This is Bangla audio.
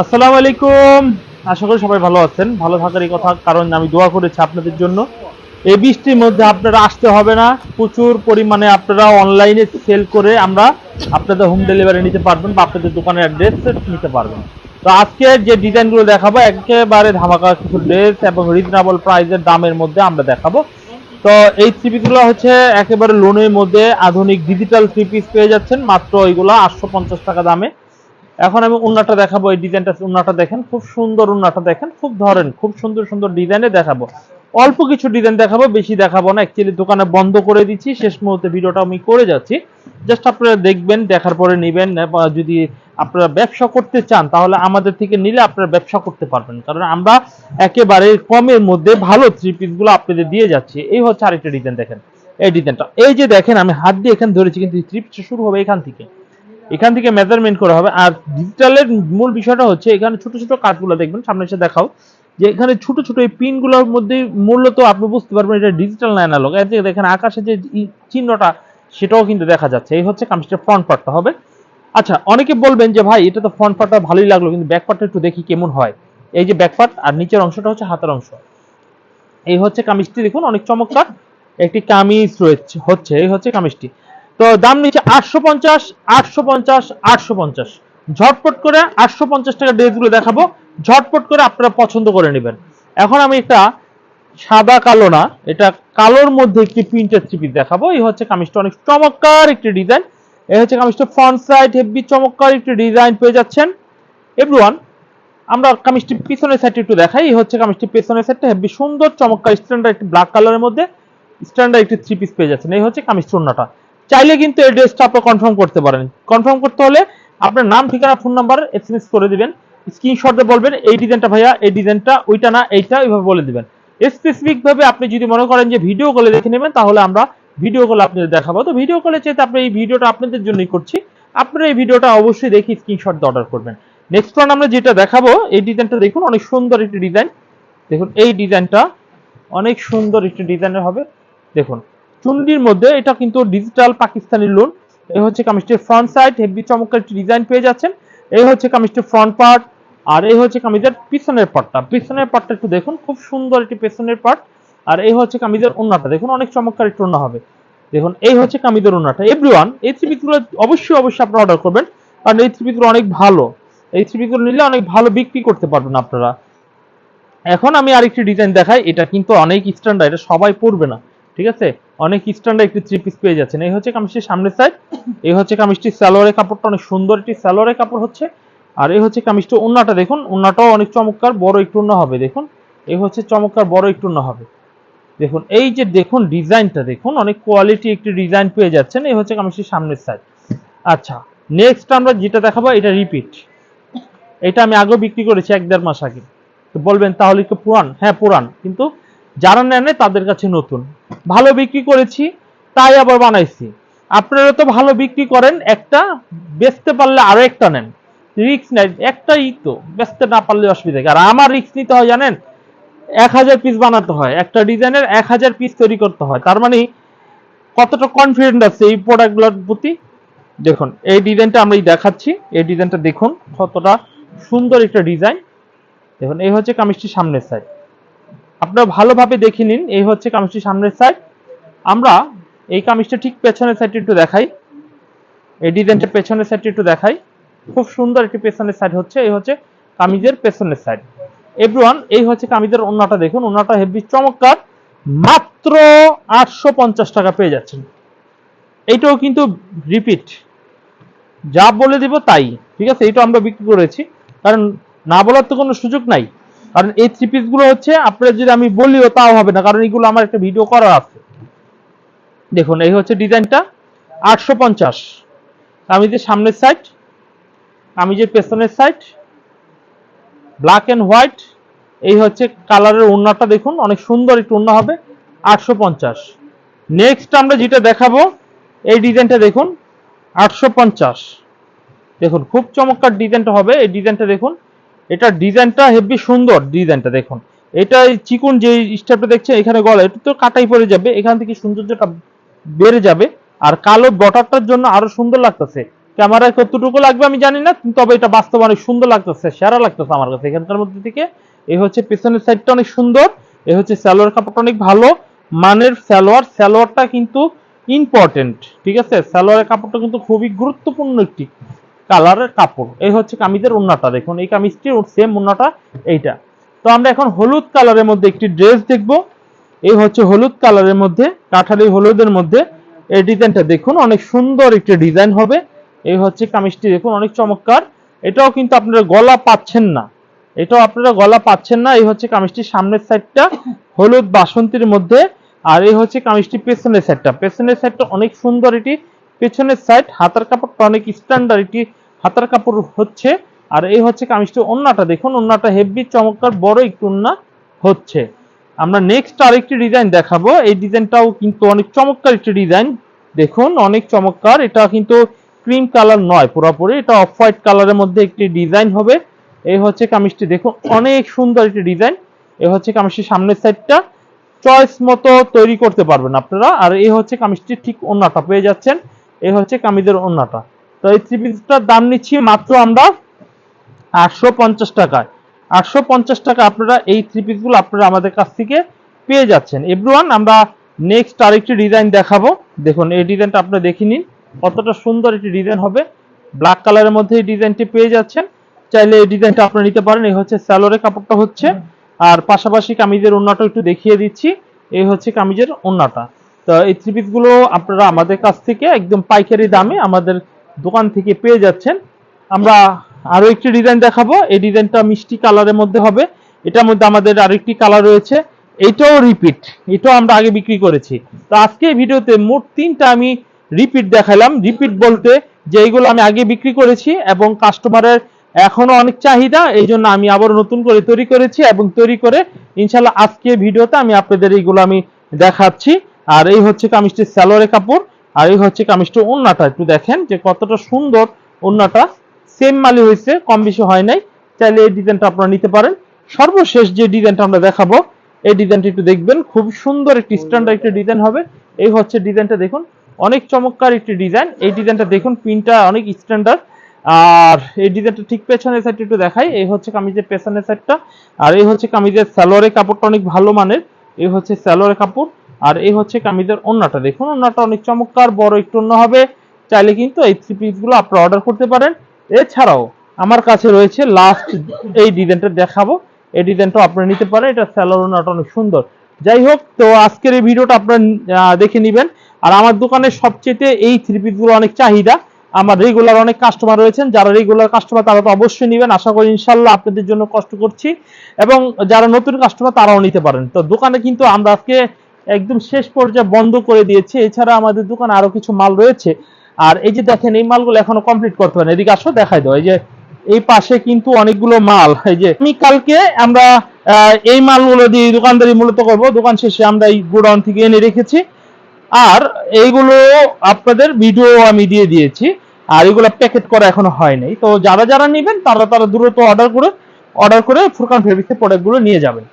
আসসালামু আলাইকুম। আশা করি সবাই ভালো আছেন। ভালো থাকারই কথা কারণ আমি দোয়া করেছি আপনাদের জন্য। এই বৃষ্টির মধ্যে আপনারা আসতে হবে না। প্রচুর পরিমাণে আপনারা অনলাইনে সেল করে আমরা আপনাদের হোম ডেলিভারি নিতে পারবেন বা আপনাদের দোকানের অ্যাড্রেস নিতে পারবেন। তো আজকে যে ডিজাইনগুলো দেখাবো, একেবারে ধামাকা কিছু ড্রেস এবং রিজনেবল প্রাইসের দামের মধ্যে আমরা দেখাবো। তো এই থ্রিপিসগুলো হচ্ছে একেবারে লোনের মধ্যে আধুনিক ডিজিটাল থ্রি পিস পেয়ে যাচ্ছেন। মাত্র ওইগুলো আটশো পঞ্চাশ টাকা দামে। এখন আমি উন্নাটা দেখাবো, এই ডিজাইনটা উন্নাটা দেখেন, খুব সুন্দর উন্নাটা দেখেন, খুব ধরেন, খুব সুন্দর সুন্দর ডিজাইনে দেখাবো। অল্প কিছু ডিজাইন দেখাবো, বেশি দেখাবো না অ্যাকচুয়ালি দোকানে বন্ধ করে দিচ্ছি, শেষ মুহূর্তে ভিডিওটা আমি করে যাচ্ছি। জাস্ট আপনারা দেখবেন, দেখার পরে নেবেন যদি আপনারা ব্যবসা করতে চান, তাহলে আমাদের থেকে নিলে আপনারা ব্যবসা করতে পারবেন। কারণ আমরা একেবারে কমের মধ্যে ভালো থ্রি পিসগুলো আপনাদের দিয়ে যাচ্ছি। এই হচ্ছে আরেকটা ডিজাইন দেখেন, এই ডিজাইনটা। এই যে দেখেন, আমি হাত দিয়ে এখানে ধরেছি, কিন্তু থ্রি পিস শুরু হবে এখান থেকে। এখান থেকে মেজারমেন্ট করা হবে। আর ডিজিটালের মূল বিষয়টা হচ্ছে, এখানে ছোট ছোট কাঠগুলো দেখবেন, সামনে এসে দেখাও, যে এখানে ছোট ছোট এই পিনগুলোর মধ্যে মূলত আপনি বুঝতে পারবেন এটা ডিজিটাল না অ্যানালগ এই যে দেখেন আকাশে যে চিহ্নটা, সেটাও কিন্তু দেখা যাচ্ছে। এই হচ্ছে কামিজটার ফ্রন্ট পার্টটা হবে। আচ্ছা অনেকে বলবেন যে, ভাই, এটা তো ফ্রন্ট পার্টটা ভালোই লাগল, কিন্তু ব্যাক পার্টটা একটু দেখি কেমন হয়। এই যে ব্যাক পার্ট আর নিচের অংশটা হচ্ছে হাতের অংশ। এই হচ্ছে কামিজটি, দেখুন, অনেক চমৎকার। একটি কামিজ রয়েছে, হচ্ছে, এই হচ্ছে কামিজটি। তো দাম নিচ্ছে আটশো পঞ্চাশ আটশো পঞ্চাশ আটশো পঞ্চাশ। ঝটপট করে আটশো পঞ্চাশ টাকা ড্রেসগুলো দেখাবো। ঝটপট করে আপনারা পছন্দ করে নেবেন। এখন আমি একটা সাদা কালো না, এটা কালোর মধ্যে একটি প্রিন্টেড থ্রি দেখাবো। এই হচ্ছে কামিজটা অনেক চমৎকার একটি ডিজাইন। এই হচ্ছে কামিজটা ফ্রন্ট সাইড হেভি চমৎকার একটি ডিজাইন পেয়ে যাচ্ছেন। এভরিওয়ান আমরা কামিজটি পিছনের সাইডটা একটু দেখাই। এই হচ্ছে কামিজটি পেছনের সাইডটা হেভি সুন্দর, চমৎকার স্ট্যান্ডার্ড একটি ব্ল্যাক কালারের মধ্যে স্ট্যান্ডার্ড একটি থ্রি পিস পেয়ে যাচ্ছেন। এই হচ্ছে কামিজ চূর্ণটা। চাইলে কিন্তু এই ড্রেসটা আপনি কনফার্ম করতে পারেন। কনফার্ম করতে হলে আপনার নাম, ঠিকানা ফোন নাম্বার এসএমএস করে দিবেন। স্ক্রিনশটে বলবেন, এই ডিজাইনটা ভাইয়া, এই ডিজাইনটা ওইটা না, এইটা এইভাবে বলে দিবেন। স্পেসিফিক ভাবে আপনি যদি মনে করেন যে ভিডিও কলে দেখে নেবেন, তাহলে আমরা ভিডিও কলে আপনাদের দেখাবো। তো ভিডিও কলে চাইতে আপনি এই ভিডিওটা আপনাদের জন্যই করছি। আপনারা এই ভিডিওটা অবশ্যই দেখে স্ক্রিনশট অর্ডার করবেন। নেক্সট ওয়ান আমরা যেটা দেখাবো, এই ডিজাইনটা দেখুন, অনেক সুন্দর একটি ডিজাইন দেখুন, এই ডিজাইনটা অনেক সুন্দর একটি ডিজাইনের হবে। দেখুন চুনরির মধ্যে, এটা কিন্তু ডিজিটাল পাকিস্তানি লোন এই হচ্ছে কামিজটির ফ্রন্ট সাইড হেভি চমৎকার একটি ডিজাইন পেয়ে যাচ্ছেন। এই হচ্ছে কামিজটির ফ্রন্ট পার্ট আর এই হচ্ছে কামিজের পিছনের পার্টটা পিছনের পার্টটা একটু দেখুন, খুব সুন্দর একটি পেছনের পার্ট আর এই হচ্ছে কামিজের ওন্নাটা দেখুন অনেক চমৎকার একটি ওন্না হবে। দেখুন, এই হচ্ছে কামিজের ওন্নাটা এভরিওয়ান এই থ্রি পিসগুলো অবশ্যই অবশ্যই আপনারা অর্ডার করবেন, কারণ এই থ্রি পিসগুলো অনেক ভালো। এই থ্রি পিসগুলো নিলে অনেক ভালো বিক্রি করতে পারবেন আপনারা। এখন আমি আরেকটি ডিজাইন দেখাই, এটা কিন্তু অনেক স্ট্যান্ডার্ড এটা সবাই পরবে না। ঠিক আছে? অনেক স্ট্যান্ডার্ড একটি থ্রি পিস পেয়ে যাচ্ছেন। এই হচ্ছে কামিজটির সামনের সাইড এই হচ্ছে কামিজটির সালোয়ারের কাপড়টা, অনেক সুন্দর একটি সালোয়ারের কাপড় হচ্ছে। আর এই হচ্ছে কামিজটা ওন্নাটা, দেখুন, ওন্নাটাও অনেক চমৎকার, বড় একটু ওন্না হবে, দেখুন। এই হচ্ছে চমৎকার, বড় একটু ওন্না হবে। দেখুন, এই যে দেখুন ডিজাইনটা, দেখুন, অনেক কোয়ালিটি একটি ডিজাইন পেয়ে যাচ্ছেন। এই হচ্ছে কামিজটির সামনের সাইড আচ্ছা নেক্সট আমরা যেটা দেখাবো, এটা রিপিট এটা আমি আগেও বিক্রি করেছি এক দেড় মাস আগে। তো বলবেন, তাহলে কি পুরান? হ্যাঁ পুরান। কিন্তু যারা নেন তাদের কাছে নতুন। ভালো বিক্রি করেছি, তাই আবার বানাইছি। আপনারা তো ভালো বিক্রি করেন, একটা বেচতে পারলে আরও একটা নেন। রিক্স নেন একটাই তো, বেচতে না পারলে অসুবিধা? আর আমার রিক্স নিতে হয় জানেন, এক হাজার পিস বানাতে হয়, একটা ডিজাইনের এক হাজার পিস তৈরি করতে হয়। তার মানে কতটা কনফিডেন্ট আছে এই প্রোডাক্টগুলোর প্রতি? দেখুন, এই ডিজাইনটা আমি দেখাচ্ছি, এই ডিজাইনটা দেখুন কতটা সুন্দর একটা ডিজাইন। দেখুন, এই হচ্ছে কামিজটির সামনের সাইড আপনারা ভালোভাবে দেখে নিন, এই হচ্ছে কামিজটির সামনের সাইড আমরা এই কামিজটা ঠিক পেছনের সাইডটা একটু দেখাই। এই ডিজাইনটা পেছনের সাইডটা একটু দেখাই। খুব সুন্দর একটি পেছনের সাইড হচ্ছে, এই হচ্ছে কামিজের পেছনের সাইড এভরিওয়ান, এই হচ্ছে কামিজের ওন্নাটা দেখুন। ওন্নাটা হেভি চমৎকার। মাত্র আটশো পঞ্চাশ টাকা পেয়ে যাচ্ছেন। এইটাও কিন্তু রিপিট যা বলে দিব তাই। ঠিক আছে, এইটা আমরা বিক্রি করেছি। কারণ না বলার তো কোনো সুযোগ নাই। কারণ এই থ্রি পিসগুলো হচ্ছে আপনার যদি আমি বলিও তাও হবে না, কারণ এগুলো আমার একটা ভিডিও করা আছে। দেখুন, এই হচ্ছে ডিজাইনটা, আটশো পঞ্চাশ। আমি যে সামনের সাইড আমি যে পেছনের সাইড ব্ল্যাক অ্যান্ড হোয়াইট এই হচ্ছে কালারের ওড়নাটা দেখুন, অনেক সুন্দর একটু ওড়না হবে, আটশো পঞ্চাশ। নেক্সট আমরা যেটা দেখাবো, এই ডিজাইনটা দেখুন, আটশো পঞ্চাশ। দেখুন, খুব চমৎকার ডিজাইনটা হবে, এই ডিজাইনটা দেখুন এটা ডিজাইনটা হেভি সুন্দর, ডিজাইনটা দেখুন। এটা চিকুন যে স্টেপটা দেখছেন, এখানে গলা, এটা তো কাটাই পড়ে যাবে, এখান থেকে সৌন্দর্যটা বেড়ে যাবে। আর কালো বটারটার জন্য আরও সুন্দর লাগতেছে। ক্যামেরায় কতটুকু লাগবে আমি জানি না, তবে এটা বাস্তব অনেক সুন্দর লাগতেছে, সেরা লাগতেছে আমার কাছে এখানকার মধ্যে থেকে। এই হচ্ছে পেছনের সাইডটা অনেক সুন্দর, এ হচ্ছে সালোয়ার কাপড়টা অনেক ভালো, মানের সালোয়ার, সালোয়ারটা কিন্তু ইম্পর্টেন্ট ঠিক আছে? সালোয়ারের কাপড়টা কিন্তু খুবই গুরুত্বপূর্ণ একটি কালারের কাপড়। এই হচ্ছে কামিজের উন্নাটা, দেখুন। এই কামিজটির সেম উন্নাটা, এইটা। তো আমরা এখন হলুদ কালারের মধ্যে একটি ড্রেস দেখব। এই হচ্ছে হলুদ কালারের মধ্যে, কাঠালি হলুদের মধ্যে। এই ডিজাইনটা দেখুন, অনেক সুন্দর একটি ডিজাইন হবে। এই হচ্ছে কামিজটি, দেখুন, অনেক চমৎকার। এটাও কিন্তু আপনারা গলা পাচ্ছেন না। এটাও আপনারা গলা পাচ্ছেন না। এই হচ্ছে কামিজটির সামনের সাইডটা হলুদ বাসন্তীর মধ্যে। আর এই হচ্ছে কামিজটি পেছনের সাইডটা পেছনের সাইডটা অনেক সুন্দর এটি। পেছনের সাইড হাতার কাপড়টা অনেক স্ট্যান্ডার্ড এটি হাতার কাপড় হচ্ছে। আর এই হচ্ছে কামিজটি ওন্নাটা। দেখুন, ওন্নাটা হেভি চমৎকার, বড় একটু ওন্না হচ্ছে। আমরা নেক্সট আরেকটি ডিজাইন দেখাবো। এই ডিজাইনটাও কিন্তু অনেক চমৎকার একটি ডিজাইন দেখুন, অনেক চমৎকার। এটা কিন্তু ক্রিম কালার নয় পুরোপুরি। এটা অফ হোয়াইট কালারের মধ্যে একটি ডিজাইন হবে। এই হচ্ছে কামিজটি। দেখুন, অনেক সুন্দর একটি ডিজাইন এই হচ্ছে কামিজটির সামনের সাইডটা চয়েস মতো তৈরি করতে পারবেন আপনারা। আর এই হচ্ছে কামিজটির ঠিক ওন্নাটা পেয়ে যাচ্ছেন। এই হচ্ছে কামিজের ওন্নাটা। তো এই থ্রি পিসটার দাম নিচ্ছি মাত্র আমরা আটশো পঞ্চাশ টাকায়। আটশো পঞ্চাশ টাকা আপনারা এই থ্রি পিসগুলো আপনারা আমাদের কাছ থেকে পেয়ে যাচ্ছেন। এভরিওয়ান, আমরা নেক্সট আরেকটি ডিজাইন দেখাবো। দেখুন, এই ডিজাইনটা আপনারা দেখে নিন। কতটা সুন্দর একটি ডিজাইন হবে। ব্ল্যাক কালারের মধ্যে এই ডিজাইনটি পেয়ে যাচ্ছেন। চাইলে এই ডিজাইনটা আপনারা নিতে পারেন। এই হচ্ছে স্যালোরে কাপড়টা হচ্ছে। আর পাশাপাশি কামিজের ওন্নাটা একটু দেখিয়ে দিচ্ছি। এই হচ্ছে কামিজের ওন্নাটা। তো এই থ্রি পিসগুলো আপনারা আমাদের কাছ থেকে একদম পাইকারি দামে আমাদের দোকান থেকে পেয়ে যাচ্ছেন। আমরা আরও একটি ডিজাইন দেখাবো। এই ডিজাইনটা মিষ্টি কালারের মধ্যে হবে। এটার মধ্যে আমাদের আরেকটি কালার রয়েছে। এটাও রিপিট এটাও আমরা আগে বিক্রি করেছি। তো আজকে ভিডিওতে মোট তিনটা আমি রিপিট দেখালাম। রিপিট বলতে যে এইগুলো আমি আগে বিক্রি করেছি এবং কাস্টমারের এখনও অনেক চাহিদা, এই জন্য আমি আবার নতুন করে তৈরি করেছি এবং তৈরি করে ইনশাল্লাহ আজকে ভিডিওতে আমি আপনাদের এইগুলো আমি দেখাচ্ছি। আর এই হচ্ছে কামিজটির স্যালোরে কাপড়, আর এই হচ্ছে কামিজটির ওন্নাটা। একটু দেখেন যে কতটা সুন্দর ওন্নাটা। সেম মালি হয়েছে, কম বেশি হয় নাই। চাইলে এই ডিজাইনটা আপনারা নিতে পারেন। সর্বশেষ যে ডিজাইনটা আমরা দেখাবো, এই ডিজাইনটা একটু দেখবেন। খুব সুন্দর একটি স্ট্যান্ডার্ড একটি ডিজাইন হবে। এই হচ্ছে ডিজাইনটা দেখুন, অনেক চমৎকার একটি ডিজাইন এই ডিজাইনটা দেখুন পিনটা অনেক স্ট্যান্ডার্ড আর এই ডিজাইনটা ঠিক পেছনের সাইডটা একটু দেখাই। এই হচ্ছে কামিজের পেছনের সাইডটা আর এই হচ্ছে কামিজের স্যালোয়ারের কাপড়টা অনেক ভালো মানের। এই হচ্ছে স্যালোয়ারের কাপড়। আর এই হচ্ছে কামিজের ওন্নাটা। দেখুন, ওন্নাটা অনেক চমৎকার, বড় একটু অন্য হবে। চাইলে কিন্তু এই থ্রি পিসগুলো আপনারা অর্ডার করতে পারেন। এছাড়াও আমার কাছে রয়েছে লাস্ট এই ডিজাইনটা দেখাবো। এই ডিজাইনটা আপনারা নিতে পারেন। এটা স্যালোয়ার ওন্নাটা অনেক সুন্দর। যাই হোক, তো আজকের এই ভিডিওটা আপনারা দেখে নেবেন। আর আমার দোকানে সবচেয়ে এই থ্রি পিসগুলো অনেক চাহিদা। আমার রেগুলার অনেক কাস্টমার রয়েছেন। যারা রেগুলার কাস্টমার তারা তো অবশ্যই নেবেন। আশা করি ইনশাল্লাহ আপনাদের জন্য কষ্ট করছি। এবং যারা নতুন কাস্টমার তারাও নিতে পারেন। তো দোকানে কিন্তু আমরা আজকে একদম শেষ পর্যায়ে বন্ধ করে দিয়েছি। এছাড়া আমাদের দোকানে আরও কিছু মাল রয়েছে। আর এই যে দেখেন, এই মালগুলো এখনও কমপ্লিট করতে পারেন। এদিকে আসো, দেখাই দাও। এই যে এই পাশে কিন্তু অনেকগুলো মাল। এই যে আমি কালকে আমরা এই মালগুলো দিয়ে দোকানদারি মূলত করব। দোকান শেষে আমরা এই গোডাউন থেকে এনে রেখেছি। আর এইগুলো আপনাদের ভিডিও আমি দিয়ে দিয়েছি। আর এগুলো প্যাকেট করা এখনও হয় নাই। তো যারা যারা নেবেন, তারা তারা দ্রুত অর্ডার করে অর্ডার করে ফুরকান ফেব্রিক্সের প্রোডাক্টগুলো নিয়ে যাবেন।